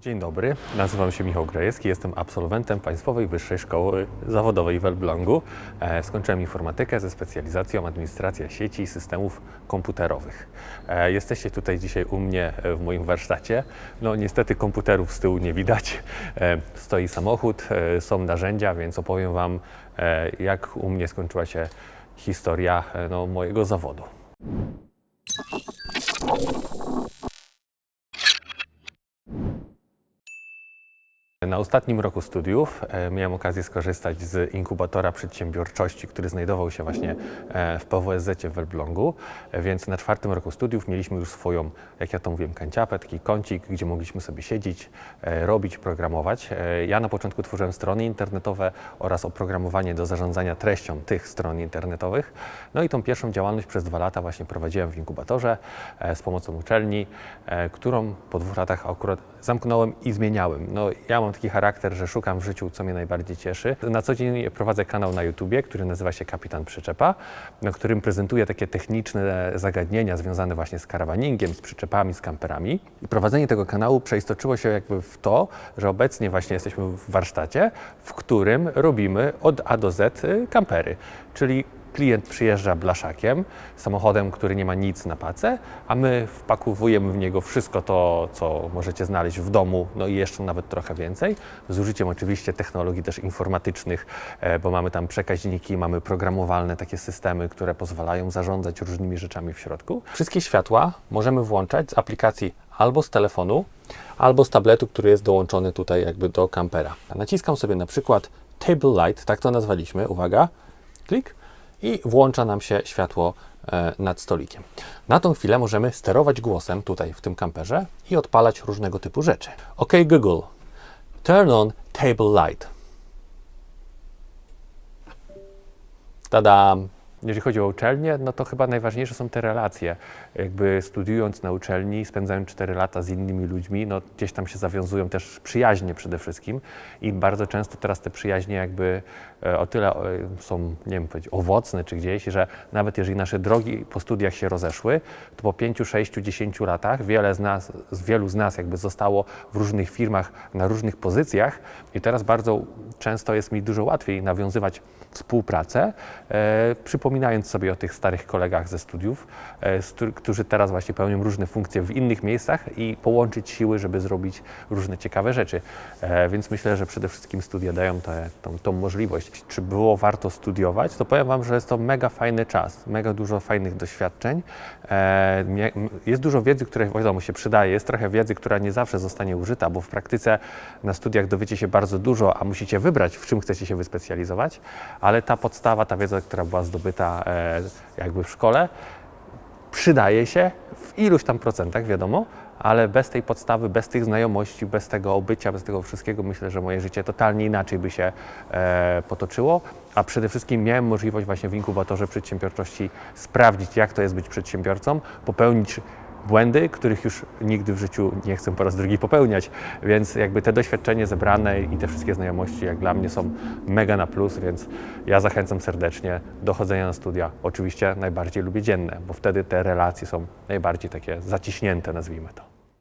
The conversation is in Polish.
Dzień dobry, nazywam się Michał Grajewski, jestem absolwentem Państwowej Wyższej Szkoły Zawodowej w Elblągu. E, Skończyłem informatykę ze specjalizacją administracja sieci i systemów komputerowych. E, Jesteście tutaj dzisiaj u mnie e, w moim warsztacie. No niestety komputerów z tyłu nie widać. Stoi samochód, są narzędzia, więc opowiem Wam jak u mnie skończyła się historia no, mojego zawodu. Na ostatnim roku studiów e, miałem okazję skorzystać z inkubatora przedsiębiorczości, który znajdował się właśnie e, w PWSZ w Elblągu, E, więc na czwartym roku studiów mieliśmy już swoją, jak ja to mówiłem, kanciapę, taki kącik, gdzie mogliśmy sobie siedzieć, robić, programować. Ja na początku tworzyłem strony internetowe oraz oprogramowanie do zarządzania treścią tych stron internetowych. No i tą pierwszą działalność przez dwa lata właśnie prowadziłem w inkubatorze z pomocą uczelni, którą po dwóch latach akurat zamknąłem i zmieniałem. No, ja mam taki charakter, że szukam w życiu, co mnie najbardziej cieszy. Na co dzień prowadzę kanał na YouTubie, który nazywa się Kapitan Przyczepa, na którym prezentuję takie techniczne zagadnienia związane właśnie z karawaningiem, z przyczepami, z kamperami. I prowadzenie tego kanału przeistoczyło się jakby w to, że obecnie właśnie jesteśmy w warsztacie, w którym robimy od A do Z y, kampery, czyli klient przyjeżdża blaszakiem, samochodem, który nie ma nic na pace, a my wpakowujemy w niego wszystko to, co możecie znaleźć w domu, no i jeszcze nawet trochę więcej, z użyciem oczywiście technologii też informatycznych, e, bo mamy tam przekaźniki, mamy programowalne takie systemy, które pozwalają zarządzać różnymi rzeczami w środku. Wszystkie światła możemy włączać z aplikacji albo z telefonu, albo z tabletu, który jest dołączony tutaj jakby do kampera. Naciskam sobie na przykład Table Light, tak to nazwaliśmy, uwaga, klik i włącza nam się światło e, nad stolikiem. Na tą chwilę możemy sterować głosem tutaj w tym kamperze i odpalać różnego typu rzeczy. OK Google, turn on table light. Tadam! Jeżeli chodzi o uczelnię, no to chyba najważniejsze są te relacje. Jakby studiując na uczelni, spędzając 4 lata z innymi ludźmi, no gdzieś tam się zawiązują też przyjaźnie przede wszystkim i bardzo często teraz te przyjaźnie jakby o tyle e, są, nie wiem powiedzieć, owocne czy gdzieś, że nawet jeżeli nasze drogi po studiach się rozeszły, to po 5, 6, 10 latach wiele z nas, wielu z nas jakby zostało w różnych firmach na różnych pozycjach i teraz bardzo często jest mi dużo łatwiej nawiązywać współpracę, e, przypominając sobie o tych starych kolegach ze studiów, e, któr- którzy teraz właśnie pełnią różne funkcje w innych miejscach i połączyć siły, żeby zrobić różne ciekawe rzeczy. E, więc myślę, że przede wszystkim studia dają tą, Czy było warto studiować? To powiem Wam, że jest to mega fajny czas, mega dużo fajnych doświadczeń. E, jest dużo wiedzy, która wiadomo się przydaje, jest trochę wiedzy, która nie zawsze zostanie użyta, bo w praktyce na studiach dowiecie się bardzo dużo, a musicie wybrać, w czym chcecie się wyspecjalizować, ale ta podstawa, ta wiedza, która była zdobyta e, jakby w szkole, przydaje się w iluś tam procentach, wiadomo, ale bez tej podstawy, bez tych znajomości, bez tego obycia, bez tego wszystkiego, myślę, że moje życie totalnie inaczej by się e, potoczyło. A przede wszystkim miałem możliwość właśnie w inkubatorze przedsiębiorczości sprawdzić, jak to jest być przedsiębiorcą, popełnić błędy, których już nigdy w życiu nie chcę po raz drugi popełniać. Więc jakby te doświadczenie zebrane i te wszystkie znajomości, jak dla mnie są mega na plus, więc ja zachęcam serdecznie do chodzenia na studia. Oczywiście najbardziej lubię dzienne, bo wtedy te relacje są najbardziej takie zaciśnięte, nazwijmy to.